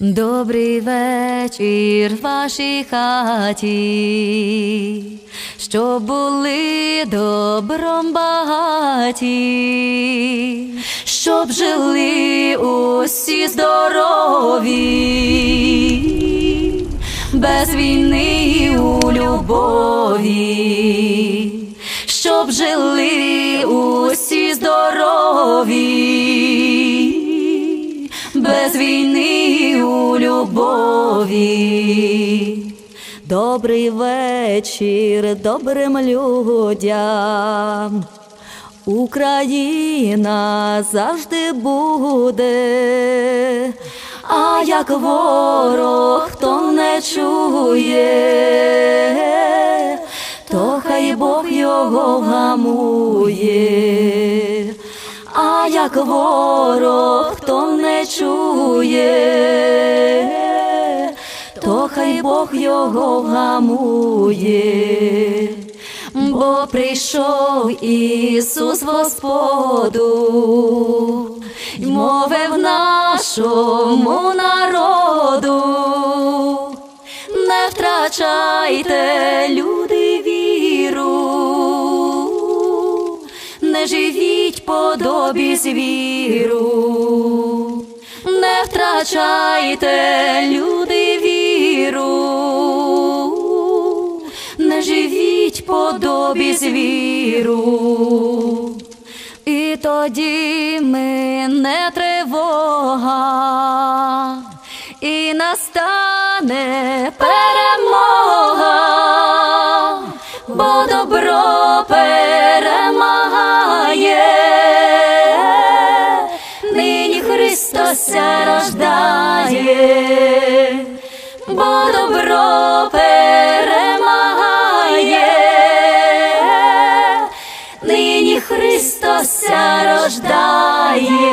Добрий вечір в вашій хаті, щоб були добром багаті, щоб жили усі здорові, без війни у любові, щоб жили усі здорові. Без війни у любові. Добрий вечір добрим людям. Україна завжди буде, а як ворог хто не чує, то хай Бог його вгамує. А як ворог хто не чує, то хай Бог його вгамує, бо прийшов Ісус Господу, й мовив нашому народу, не втрачайте люди віру не живіть подобі звіру, не втрачайте люди віру, не живіть подобі звіру. І тоді ми не тривога, і настане перемога, бо добро нині Христос рождає, бо добро перемагає, нині Христос рождає.